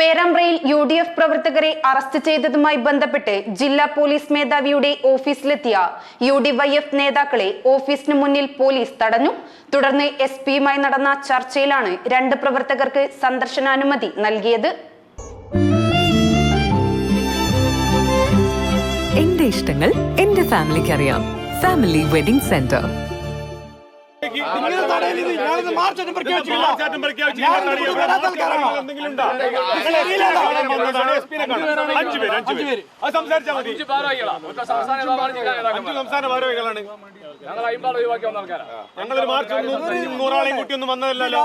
പേരാമ്പ്രയിൽ U D F പ്രവർത്തകരെ arrest ചെയ്തതുമായി ബന്ധപ്പെട്ട് ജില്ലാ പോലീസ് മേധാവിയുടെ ഓഫീസിലെത്തിയ യു ഡി വൈ എഫ് നേതാക്കളെ ഓഫീസിന് മുന്നിൽ പോലീസ് തടഞ്ഞു. തുടർന്ന് എസ് പിയുമായി നടന്ന ചർച്ചയിലാണ് രണ്ട് പ്രവർത്തകർക്ക് സന്ദർശനാനുമതി നൽകിയത്. എന്റെ ഇഷ്ടങ്ങൾ എന്റെ ഫാമിലിക്ക് അറിയാം ഫാമിലി വെഡിംഗ് സെന്റർ. നിങ്ങൾ തടയരുത് ഞാനിത് പ്രഖ്യാപിച്ചിട്ടില്ല. സംസാരിച്ചാൽ മതി. സംസ്ഥാന ഭാരവാഹികളാണ് ഞങ്ങൾ ഒഴിവാക്കി വന്ന ഞങ്ങളൊരു മാർച്ച് ഒന്നും നൂറാളെയും കൂട്ടി ഒന്നും വന്നതല്ലല്ലോ.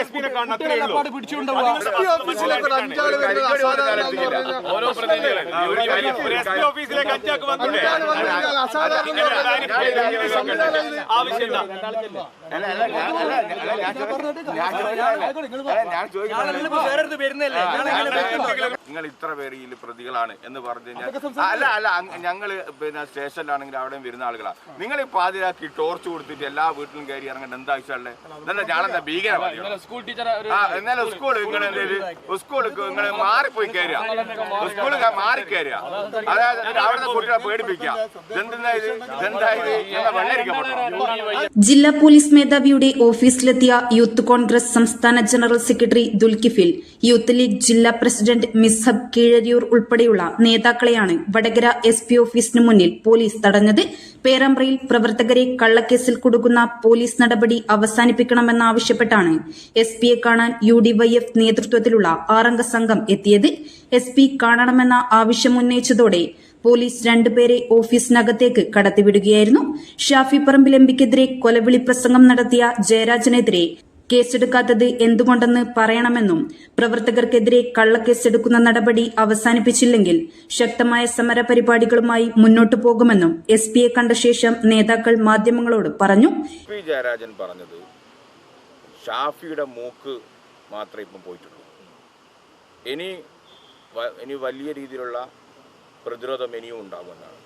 എസ് പിനെ കാണാൻ അത്രേ ഉള്ളൂ. ഓരോ പ്രതിനിധികളെ. ഓഫീസിലേക്ക് അഞ്ചാക്ക് ആവശ്യമില്ല. നിങ്ങൾ ഇത്ര പേര് ഇതിൽ പ്രതികളാണ് എന്ന് പറഞ്ഞു കഴിഞ്ഞാൽ അല്ല അല്ല ഞങ്ങൾ ഞങ്ങൾ പിന്നെ സ്റ്റേഷനിലാണെങ്കിൽ അവിടെയും വരുന്ന ആളുകളാണ് നിങ്ങൾ ഈ പാതിരാക്കി ടോർച്ച് കൊടുത്തിട്ട് എല്ലാ വീട്ടിലും കയറി ഇറങ്ങേണ്ട എന്താ ആവശ്യമുള്ളത് എന്നല്ല ഞാനെന്താ ആ എന്നാലും സ്കൂൾ നിങ്ങൾ സ്കൂൾ നിങ്ങൾ മാറിപ്പോയി കയറുക. സ്കൂൾ മാറി കയറുക. അതായത് അവിടുത്തെ കുട്ടികളെ പേടിപ്പിക്കുക. ഇതെന്താ ഇത്? ഇതെന്താ ഇത്? എന്താ ജില്ലാ പോലീസ് മേധാവിയുടെ ഓഫീസിലെത്തിയ യൂത്ത് കോൺഗ്രസ് സംസ്ഥാന general secretary Dulkifil youth league ജില്ലാ പ്രസിഡന്റ് മിസ്ഹബ് കീഴരിയൂർ ഉൾപ്പെടെയുള്ള നേതാക്കളെയാണ് വടകര എസ് പി ഓഫീസിന് മുന്നിൽ പോലീസ് തടഞ്ഞത്. പേരാമ്പ്രയിൽ പ്രവർത്തകരെ കള്ളക്കേസിൽ കൊടുക്കുന്ന പോലീസ് നടപടി അവസാനിപ്പിക്കണമെന്നാവശ്യപ്പെട്ടാണ് എസ് പിയെ കാണാൻ യു ഡി വൈ എഫ് നേതൃത്വത്തിലുള്ള ആറംഗ സംഘം എത്തിയത്. എസ് പി കാണണമെന്ന ആവശ്യമുന്നയിച്ചതോടെ പോലീസ് രണ്ടുപേരെ ഓഫീസിനകത്തേക്ക് കടത്തിവിടുകയായിരുന്നു. ഷാഫി പറമ്പിൽ എംപിക്കെതിരെ കൊലവിളി പ്രസംഗം നടത്തിയ ജയരാജനെതിരെ കേസെടുക്കാത്തത് എന്തുകൊണ്ടെന്ന് പറയണമെന്നും പ്രവർത്തകർക്കെതിരെ കള്ളക്കേസെടുക്കുന്ന നടപടി അവസാനിപ്പിച്ചില്ലെങ്കിൽ ശക്തമായ സമരപരിപാടികളുമായി മുന്നോട്ടു പോകുമെന്നും എസ് പിയെ കണ്ട ശേഷം നേതാക്കൾ മാധ്യമങ്ങളോട് പറഞ്ഞു. ജയരാജൻ പറഞ്ഞത് ഷാഫിയുടെ മൂക്ക് മാത്രമേ ഇപ്പം പോയിട്ടുള്ളൂ. ഇനി ഇനി വലിയ രീതിയിലുള്ള പ്രതിരോധം ഇനിയും ഉണ്ടാകുമെന്നാണ്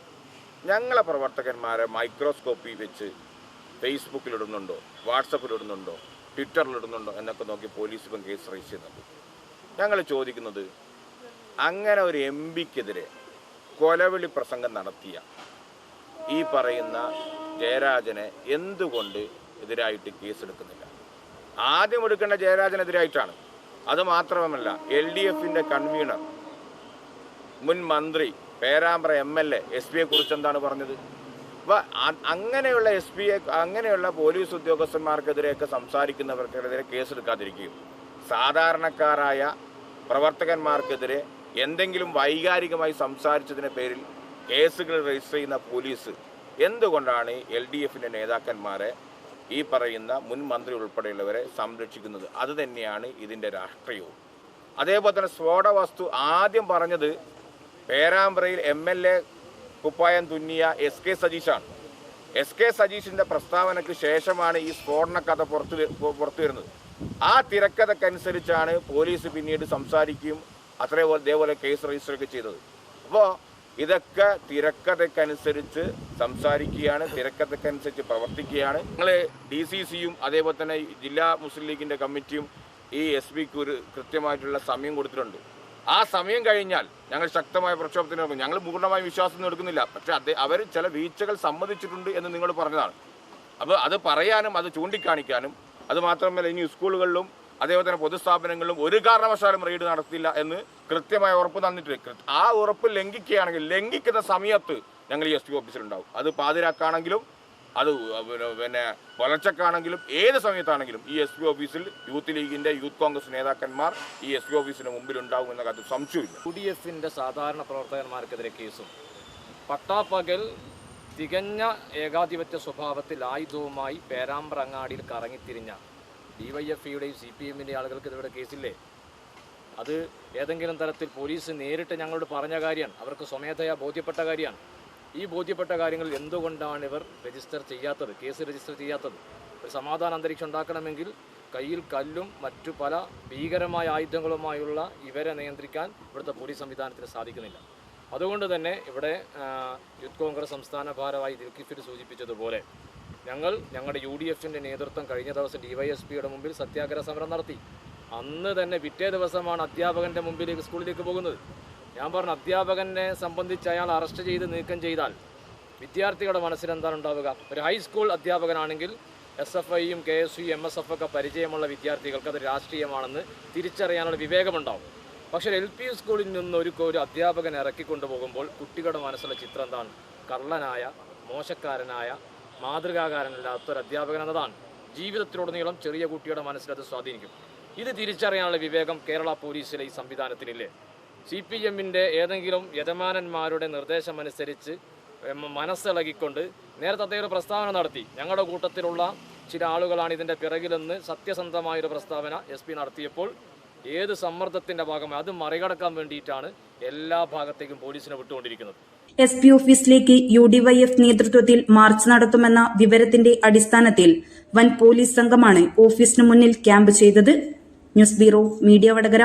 ഞങ്ങളെ പ്രവർത്തകന്മാരെ മൈക്രോസ്കോപ്പി വെച്ച് ഫേസ്ബുക്കിലിടുന്നുണ്ടോ വാട്സപ്പിലിടുന്നുണ്ടോ ട്വിറ്ററിലിടുന്നുണ്ടോ എന്നൊക്കെ നോക്കി പോലീസ് ഇപ്പം കേസ് രജിസ്റ്റർ ചെയ്യുന്നുണ്ട് ഞങ്ങൾ ചോദിക്കുന്നത് അങ്ങനെ ഒരു എം പിക്കെതിരെ കൊലവിളി പ്രസംഗം നടത്തിയ ഈ പറയുന്ന ജയരാജനെ എന്തുകൊണ്ട് എതിരായിട്ട് കേസെടുക്കുന്നില്ല? ആദ്യം എടുക്കേണ്ട ജയരാജനെതിരായിട്ടാണ് അത് മാത്രമല്ല എൽ ഡി എഫിന്റെ കൺവീനർ മുൻ മന്ത്രി Perambra M L A S പിയെ കുറിച്ച് എന്താണ് പറഞ്ഞത് അപ്പോൾ അങ്ങനെയുള്ള എസ് പിയെ അങ്ങനെയുള്ള പോലീസ് ഉദ്യോഗസ്ഥന്മാർക്കെതിരെയൊക്കെ സംസാരിക്കുന്നവർക്കെതിരെ കേസെടുക്കാതിരിക്കുകയും സാധാരണക്കാരായ പ്രവർത്തകന്മാർക്കെതിരെ എന്തെങ്കിലും വൈകാരികമായി സംസാരിച്ചതിന്റെ പേരിൽ കേസുകൾ രജിസ്റ്റർ ചെയ്യുന്ന പോലീസ് എന്തുകൊണ്ടാണ് എൽ ഡി എഫിന്റെ നേതാക്കന്മാരെ ഈ പറയുന്ന മുൻ മന്ത്രി ഉൾപ്പെടെയുള്ളവരെ സംരക്ഷിക്കുന്നത്? അത് തന്നെയാണ് ഇതിന്റെ രാഷ്ട്രീയവും. അതേപോലെ തന്നെ സ്ഫോട വസ്തു ആദ്യം പറഞ്ഞത് പേരാമ്പ്രയിൽ എം എൽ എ കുപ്പായം തുന്നിയ എസ് കെ സജീഷാണ്. എസ് കെ സജീഷിന്റെ പ്രസ്താവനയ്ക്ക് ശേഷമാണ് ഈ സ്ഫോടന കഥ പുറത്തു പുറത്തു വരുന്നത്. ആ തിരക്കഥക്കനുസരിച്ചാണ് പോലീസ് പിന്നീട് സംസാരിക്കുകയും അത്രേപോലെ ഇതേപോലെ കേസ് രജിസ്റ്റർ ഒക്കെ ചെയ്തത്. അപ്പോൾ ഇതൊക്കെ തിരക്കഥക്കനുസരിച്ച് സംസാരിക്കുകയാണ് തിരക്കഥക്കനുസരിച്ച് പ്രവർത്തിക്കുകയാണ്. ഞങ്ങൾ ഡി സി സിയും അതേപോലെ തന്നെ ജില്ലാ മുസ്ലിം ലീഗിന്റെ കമ്മിറ്റിയും ഈ എസ് പിക്ക് ഒരു കൃത്യമായിട്ടുള്ള സമയം കൊടുത്തിട്ടുണ്ട്. ആ സമയം കഴിഞ്ഞാൽ ഞങ്ങൾ ശക്തമായ പ്രക്ഷോഭത്തിന് ഇറങ്ങും. ഞങ്ങൾ പൂർണമായും വിശ്വാസം എടുക്കുന്നില്ല. പക്ഷേ അത് അവർ ചില വീഴ്ചകൾ സമ്മതിച്ചിട്ടുണ്ട് എന്ന് നിങ്ങൾ പറഞ്ഞതാണ്. അപ്പോൾ അത് പറയാനും അത് ചൂണ്ടിക്കാണിക്കാനും അത് മാത്രമല്ല ഇനി സ്കൂളുകളിലും അതേപോലെ തന്നെ പൊതുസ്ഥാപനങ്ങളിലും ഒരു കാരണവശാലും റെയ്ഡ് നടത്തില്ല എന്ന് കൃത്യമായ ഉറപ്പ് തന്നിട്ടുണ്ട്. ആ ഉറപ്പ് ലംഘിക്കുകയാണെങ്കിൽ ലംഘിക്കുന്ന സമയത്ത് ഞങ്ങൾ ഈ എസ് ടി ഓഫീസിലുണ്ടാവും. അത് പാതിരാക്കാണെങ്കിലും അത് പിന്നെ പുലർച്ചക്കാണെങ്കിലും ഏത് സമയത്താണെങ്കിലും ഈ എസ് പി ഓഫീസിൽ യൂത്ത് ലീഗിന്റെ യൂത്ത് കോൺഗ്രസ് നേതാക്കന്മാർ ഈ എസ് പി ഓഫീസിന് മുമ്പിൽ ഉണ്ടാകും എന്ന കാര്യത്തിൽ സംശയമില്ല. യു ഡി എഫിന്റെ സാധാരണ പ്രവർത്തകന്മാർക്കെതിരെ കേസും. പട്ടാപ്പകൽ തികഞ്ഞ ഏകാധിപത്യ സ്വഭാവത്തിൽ ആയുധവുമായി പേരാമ്പ്ര അങ്ങാടിയിൽ കറങ്ങിത്തിരിഞ്ഞ ഡിവൈഎഫ്ഇയുടെയും സി പി എമ്മിന്റെ ആളുകൾക്ക് ഇവിടെ കേസില്ലേ? അത് ഏതെങ്കിലും തരത്തിൽ പോലീസ് നേരിട്ട് ഞങ്ങളോട് പറഞ്ഞ കാര്യമാണ്. അവർക്ക് സ്വമേധയാ ബോധ്യപ്പെട്ട കാര്യമാണ്. ഈ ബോധ്യപ്പെട്ട കാര്യങ്ങൾ എന്തുകൊണ്ടാണ് ഇവർ രജിസ്റ്റർ ചെയ്യാത്തത്? കേസ് രജിസ്റ്റർ ചെയ്യാത്തത്? ഒരു സമാധാന അന്തരീക്ഷം ഉണ്ടാക്കണമെങ്കിൽ കയ്യിൽ കല്ലും മറ്റു പല ഭീകരമായ ആയുധങ്ങളുമായുള്ള ഇവരെ നിയന്ത്രിക്കാൻ ഇവിടുത്തെ പോലീസ് സംവിധാനത്തിന് സാധിക്കുന്നില്ല. അതുകൊണ്ട് തന്നെ ഇവിടെ യൂത്ത് കോൺഗ്രസ് സംസ്ഥാന ഭാരവാഹി ദിൽക്കിഫിർ സൂചിപ്പിച്ചതുപോലെ ഞങ്ങൾ ഞങ്ങളുടെ യു ഡി എഫിന്റെ നേതൃത്വം കഴിഞ്ഞ ദിവസം ഡിവൈഎസ്പിയുടെ മുമ്പിൽ സത്യാഗ്രഹ സമരം നടത്തി. അന്ന് തന്നെ പിറ്റേ ദിവസമാണ് അധ്യാപകന്റെ മുമ്പിലേക്ക് സ്കൂളിലേക്ക് പോകുന്നത്. ഞാൻ പറഞ്ഞു അധ്യാപകനെ സംബന്ധിച്ച് അയാൾ അറസ്റ്റ് ചെയ്ത് നീക്കം ചെയ്താൽ വിദ്യാർത്ഥികളുടെ മനസ്സിൽ എന്താണ് ഉണ്ടാവുക? ഒരു ഹൈസ്കൂൾ അധ്യാപകനാണെങ്കിൽ എസ് എഫ് ഐയും K S U M S F ഒക്കെ പരിചയമുള്ള വിദ്യാർത്ഥികൾക്ക് അത് രാഷ്ട്രീയമാണെന്ന് തിരിച്ചറിയാനുള്ള വിവേകമുണ്ടാവും. പക്ഷേ എൽ പി സ്കൂളിൽ നിന്ന് ഒരു ഒരു അധ്യാപകൻ ഇറക്കിക്കൊണ്ടുപോകുമ്പോൾ കുട്ടികളുടെ മനസ്സിലെ ചിത്രം എന്താണ്? കള്ളനായ മോശക്കാരനായ മാതൃകാകാരനല്ലാത്ത ഒരു അധ്യാപകൻ എന്നതാണ്. ജീവിതത്തിലുടനീളം ചെറിയ കുട്ടിയുടെ മനസ്സിൽ അത് സ്വാധീനിക്കും. ഇത് തിരിച്ചറിയാനുള്ള വിവേകം കേരള പോലീസിലെ ഈ സംവിധാനത്തിനില്ലേ? സി പി എമ്മിന്റെ ഏതെങ്കിലും യജമാനന്മാരുടെ നിർദ്ദേശമനുസരിച്ച് മനസ്സിളകിക്കൊണ്ട് നേരത്തെ അദ്ദേഹം ഒരു പ്രസ്താവന നടത്തി. ഞങ്ങളുടെ കൂട്ടത്തിലുള്ള ചില ആളുകളാണ് ഇതിന്റെ പിറകിലെന്ന് സത്യസന്ധമായൊരു പ്രസ്താവന എസ് പി നടത്തിയപ്പോൾ ഏത് സമ്മർദ്ദത്തിന്റെ ഭാഗമായി അത് മറികടക്കാൻ വേണ്ടിയിട്ടാണ് എല്ലാ ഭാഗത്തേക്കും പോലീസിനെ വിട്ടുകൊണ്ടിരിക്കുന്നത്. എസ് പി ഓഫീസിലേക്ക് യു ഡി വൈ എഫ് നേതൃത്വത്തിൽ മാർച്ച് നടത്തുമെന്ന വിവരത്തിന്റെ അടിസ്ഥാനത്തിൽ വൻ പോലീസ് സംഘമാണ് ഓഫീസിന് മുന്നിൽ ക്യാമ്പ് ചെയ്തത്. News bureau media Vadakara.